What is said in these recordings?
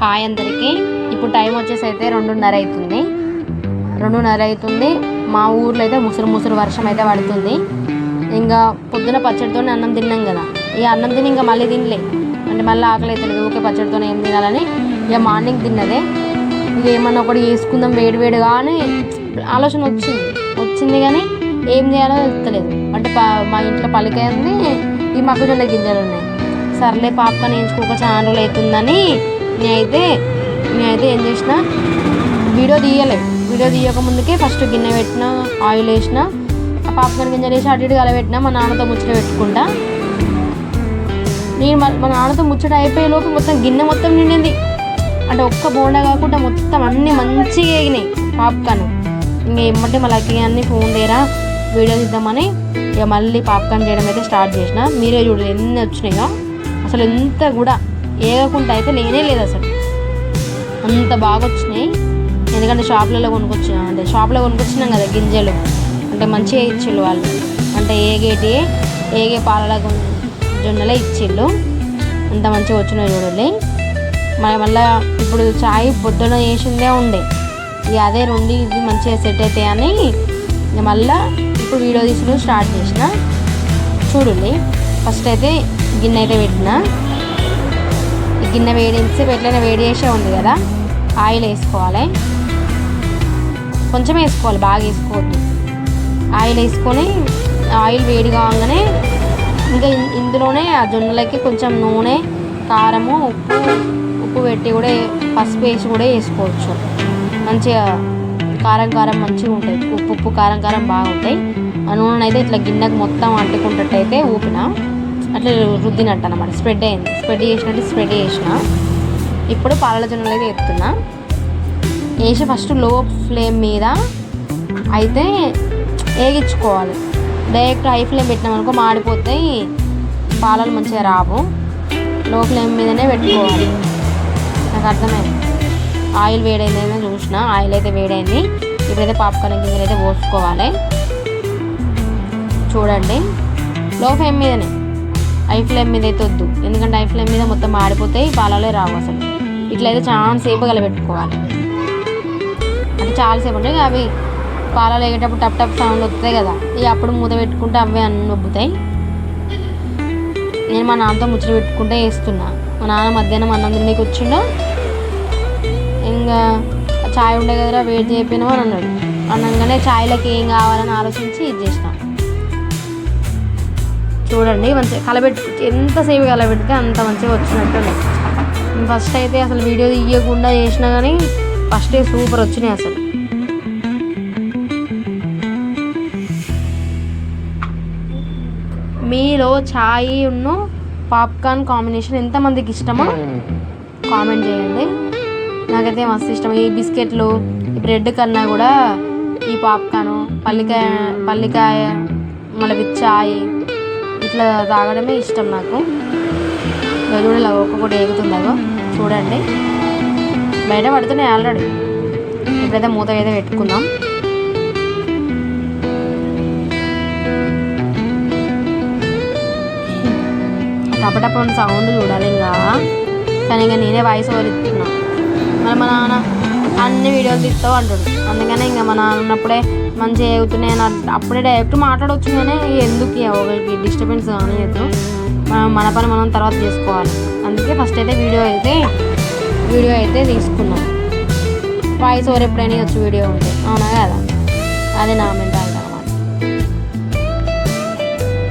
Hi అందరికీ. ఇప్పుడు time వచ్చేసి అయితే రెండున్నర అవుతుంది. రెండున్నర అవుతుంది. మా ఊర్లో అయితే ముసురు ముసురు వర్షం అయితే పడుతుంది. ఇంకా పొద్దున పచ్చడితో అన్నం తిన్నాం కదా. ఈ అన్నం తిని ఇంకా మళ్ళీ తినలే. అంటే మళ్ళీ ఆకలి అవుతుంది ఊకే పచ్చడితో ఏం తినాలని ఇక మార్నింగ్ తిన్నదే. ఇక ఏమన్నా ఒకటి వేసుకుందాం వేడి వేడిగా అని ఆలోచన వచ్చింది. వచ్చింది కానీ ఏం చేయాలో తెలుస్తలేదు అంటే ప- మా ఇంట్లో పలికాయ ఉంది. ఈ మొక్కజొన్న గింజలు ఉన్నాయి. సర్లే పాపని వేయించుకోక చాలా రోజులు అవుతుందని నేనైతే నేనైతే ఏం చేసిన వీడియో తీయలే. వీడియో తీయక ముందుకే ఫస్ట్ గిన్నె పెట్టిన ఆయిల్ వేసిన ఆ పాపకార్న్ గింజలు వేసి అటు ఇటు కలబెట్టిన మా నాన్నతో ముచ్చట పెట్టుకుంటా. నేను మా మా నాన్నతో ముచ్చట అయిపోయే లోపు మొత్తం గిన్నె మొత్తం నిండింది. అంటే ఒక్క బోండా కాకుండా మొత్తం అన్నీ మంచిగా వేగినాయి పాప్కార్న్. ఇంకా ఏమంటే మళ్ళీ లక్కీ అన్ని ఫోన్ దేరా వీడియో తీద్దామని ఇక మళ్ళీ పాప్కార్న్ చేయడం అయితే స్టార్ట్ చేసిన. మీరే చూడలేదు ఎన్ని వచ్చినాయో. అసలు ఎంత కూడా ఏగకుండా అయితే లేనే లేదు అసలు. అంత బాగా వచ్చినాయి ఎందుకంటే షాప్లలో కొనుక్కొచ్చిన అంటే షాప్లో కొనుక్కొచ్చినాం కదా గింజలు. అంటే మంచిగా ఇచ్చిళ్ళు వాళ్ళు. అంటే ఏగేటి ఏగే పాలల జొన్నలే ఇచ్చిళ్ళు. అంత మంచిగా వచ్చినాయి చూడండి. మరి మళ్ళీ ఇప్పుడు చాయ్ పొద్దున వేసిందే ఉండే. ఇక అదే రెండు ఇది మంచిగా సెట్ అవుతాయి అని మళ్ళీ ఇప్పుడు వీడియో తీసుకుని స్టార్ట్ చేసిన. చూడండి. ఫస్ట్ అయితే గిన్నె అయితే పెట్టిన. గిన్నె వేడించి ఎట్లయినా వేడి చేసే ఉంది కదా ఆయిల్ వేసుకోవాలి. కొంచెం వేసుకోవాలి బాగా వేసుకోవద్దు. ఆయిల్ వేసుకొని ఆయిల్ వేడి కాగానే ఇంకా ఇందులోనే ఆ జొన్నలకి కొంచెం నూనె కారము ఉప్పు ఉప్పు పెట్టి కూడా పసుపు వేసి కూడా వేసుకోవచ్చు. మంచిగా కారం కారం మంచిగా ఉంటాయి. ఉప్పు ఉప్పు కారం కారం బాగుంటాయి. ఆ నూనె అయితే ఇట్లా గిన్నెకి మొత్తం అంటుకుంటట్టు ఊపిన. అట్లా రుద్దినట్టు అనమాట స్ప్రెడ్ అయింది స్ప్రెడ్ చేసినట్టు స్ప్రెడ్ చేసిన. ఇప్పుడు పాలల జొన్నలు అయితే ఎత్తున్నా వేసి ఫస్ట్లో ఫ్లేమ్ మీద అయితే వేగించుకోవాలి డైరెక్ట్ హై ఫ్లేమ్ పెట్టినామనుకో మాడిపోతాయి. పాలలు మంచిగా రావు. లో ఫ్లేమ్ మీదనే పెట్టుకోవాలి. నాకు అర్థమైంది. ఆయిల్ వేడైందేమో చూసిన. ఆయిల్ అయితే వేడైంది. ఇప్పుడైతే పాప్కార్న్ గింజలు అయితే పోసుకోవాలి. చూడండి. లో ఫ్లేమ్ మీదనే. ఐ ఫ్లేమ్ మీద అయితే వద్దు. ఎందుకంటే ఐ ఫ్లేమ్ మీద మొత్తం ఆడిపోతాయి పాలలో రావు అసలు. ఇట్లయితే చాలా సేపు కలబెట్టుకోవాలి. అంటే చాలాసేపు అంటే అవి. పాలలో వేగేటప్పుడు టప్ టప్ సౌండ్ వస్తాయి కదా. ఇక అప్పుడు మూత పెట్టుకుంటే అవే అన్ని నొబ్బుతాయి. నేను మా నాన్నతో ముచ్చట పెట్టుకుంటే వేస్తున్నా. మా నాన్న మధ్యాహ్నం అన్నం తినడానికి వచ్చిండో? ఇంకా చాయ్ ఉండే కదరా వెయిట్ చేయకపోయినావు అని అన్నాడు. అనగానే చాయ్లకి ఏం కావాలని ఆలోచించి ఇది చేసినా. చూడండి మంచిగా కలబెట్టు ఎంతసేపు కలబెడితే అంత మంచిగా వచ్చినట్టు ఫస్ట్ అయితే అసలు వీడియో తీయకుండా చేసినా కానీ ఫస్టే సూపర్ వచ్చినాయి అసలు. మీలో ఛాయ్ ఉన్న పాప్కార్న్ కాంబినేషన్ ఎంతమందికి ఇష్టమో కామెంట్ చేయండి. నాకైతే మస్తు ఇష్టం. ఈ బిస్కెట్లు ఈ బ్రెడ్ కన్నా కూడా ఈ పాప్కార్న్ పల్లికాయ పల్లికాయ మళ్ళీ విత్ చాయ్ ఇట్లా తాగడమే ఇష్టం నాకు. ఇక చూడాలి ఒక్కొక్కటి ఏగుతుందాగో చూడండి. బయట పడుతున్నాయి ఆల్రెడీ ఇప్పుడైతే మూత అయితే పెట్టుకుందాం. టపటప సౌండ్ చూడాలి ఇంకా. కానీ ఇంకా నేనే వాయిస్ ఓవర్ ఇస్తున్నా. మరి మా నాన్న అన్ని వీడియోలు తీస్తావు అంటాడు. అందుకనే ఇంకా మన ఉన్నప్పుడే మంచిగా అవుతున్నాయి అని అప్పుడే డైరెక్ట్ మాట్లాడవచ్చు కానీ ఎందుకు ఒకరికి డిస్టర్బెన్స్ కానీ మనం మన పని మనం తర్వాత చేసుకోవాలి. అందుకే ఫస్ట్ అయితే వీడియో అయితే వీడియో అయితే తీసుకున్నాం. వాయిస్ ఓవర్ ఎప్పుడైనా వచ్చి వీడియో ఉంటే. అవునా కదా? అదే నా మెంటాలిటీ అనమాట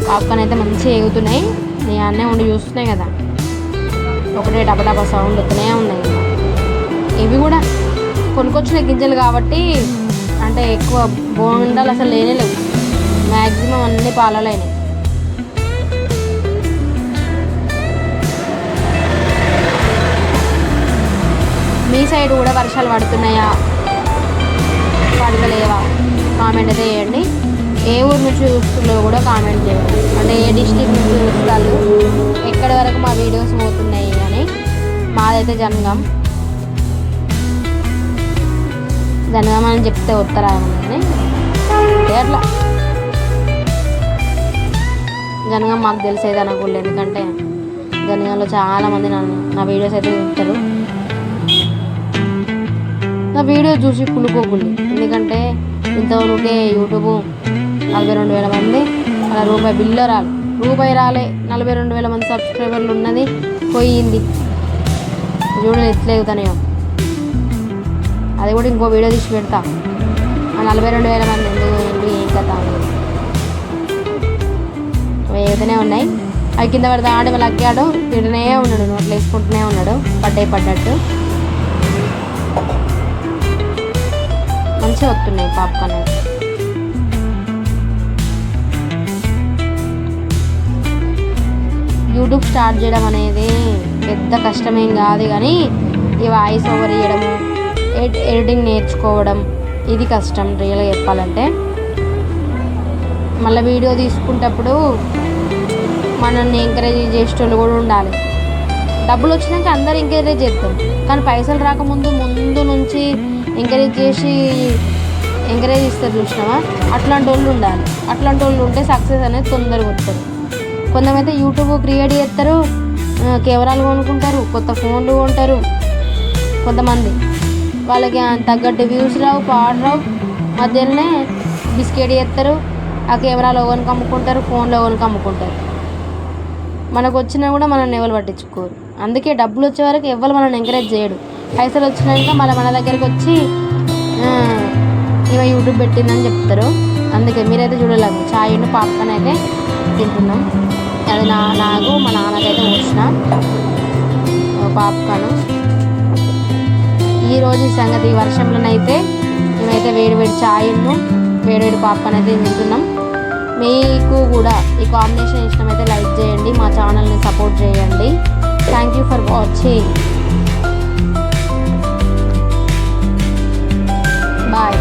పాప్కార్న్ అయితే మంచిగా ఎగుతున్నాయి నీ అన్నే ఉండి చూస్తున్నాయి కదా. ఒకటే టపటపా సౌండ్ వస్తూనే ఉన్నాయి. ఇవి కూడా కొనుక్కొచ్చిన గింజలు కాబట్టి అంటే ఎక్కువ బోండాలు అసలు లేనే లేవు. మ్యాక్సిమం అన్ని పాలలైనవి మీ సైడ్ కూడా వర్షాలు పడుతున్నాయా? పడతలేవా? కామెంట్ అయితే చేయండి. ఏ ఊరు నుంచి చూస్తున్నా కూడా కామెంట్ చేయండి. అంటే ఏ డిస్టిక్ నుంచి చూస్తారు? ఎక్కడి వరకు మా వీడియోస్ పోతున్నాయి అని. మాదైతే జనగం. అని చెప్తే ఉత్తరా అట్లా. జనగం మాకు తెలిసేది అనుకోలేదు ఎందుకంటే జనగంలో చాలామంది నన్ను నా వీడియోస్ అయితే చూస్తారు. నా వీడియో చూసి కులుకోకుండా ఎందుకంటే ఇంతవరకే యూట్యూబ్ నలభై రెండు వేల మంది అలా రూపాయి బిల్లు రాలి. రూపాయి రాలే నలభై రెండు వేల మంది సబ్స్క్రైబర్లు ఉన్నది పోయింది. చూడలేదు ఎట్లా ఎగుతానేమో. అది కూడా ఇంకో వీడియో తీసి పెడతా. ఆ నలభై రెండు వేల మంది ఎందుకు ఏంటి ఏం కథ ఏదైనా ఉన్నాయి. అవి కింద పడితే ఆడి మళ్ళీ అక్కాడు తింటూనే ఉన్నాడు నోట్లు వేసుకుంటూనే ఉన్నాడు పడ్డాయి పడ్డట్టు. మంచిగా వస్తున్నాయి పాప్కార్న్ యూట్యూబ్ స్టార్ట్ చేయడం అనేది పెద్ద కష్టమేం కాదు కానీ ఈ వాయిస్ ఓవర్ ఇవ్వడము ఎడిటింగ్ నేర్చుకోవడం ఇది కష్టం రియల్గా చెప్పాలంటే. మళ్ళీ వీడియో తీసుకునేటప్పుడు మనల్ని ఎంకరేజ్ చేసేటోళ్ళు కూడా ఉండాలి. డబ్బులు వచ్చినాక అందరు ఎంకరేజ్ చేస్తారు. కానీ పైసలు రాకముందు ముందు నుంచి ఎంకరేజ్ చేసి ఎంకరేజ్ ఇస్తారు చూసినావా? అట్లాంటి వాళ్ళు ఉండాలి. అట్లాంటి వాళ్ళు ఉంటే సక్సెస్ అనేది తొందరగా వస్తారు కొంతమైతే యూట్యూబ్ క్రియేట్ చేస్తారు కెమెరాలు కొనుక్కుంటారు కొత్త ఫోన్లు కొంటారు కొంతమంది. వాళ్ళకి తగ్గట్టు వ్యూస్ రావు పాడు రావు. మధ్యలోనే బిస్కెట్ చేస్తారు ఆ కెమెరాలో కొనుక అమ్ముకుంటారు ఫోన్లో కొనుక అమ్ముకుంటారు మనకు వచ్చినా కూడా మనల్ని ఎవరు పట్టించుకోరు. అందుకే డబ్బులు వచ్చే వరకు ఎవరు మనల్ని ఎంకరేజ్ చేయడు. పైసలు వచ్చినాక మళ్ళీ మన దగ్గరికి వచ్చి "ఆ, ఇవ యూట్యూబ్ పెట్టిందని చెప్తారు. అందుకే మీరైతే చూడలేదు చాయ్ పాప్కార్న్ అయితే తింటున్నాం. అది నా నాకు మా నాన్నకైతే వచ్చిన పాప్కార్న్. ఈరోజు సంగతి ఈ వర్షంలోనైతే మేమైతే వేడి వేడి వేడివేడి వేడి వేడివేడి పాప్ అనేది తింటున్నాం. మీకు కూడా ఈ కాంబినేషన్ ఇష్టమైతే లైక్ చేయండి మా ఛానల్ని సపోర్ట్ చేయండి. Thank you for watching bye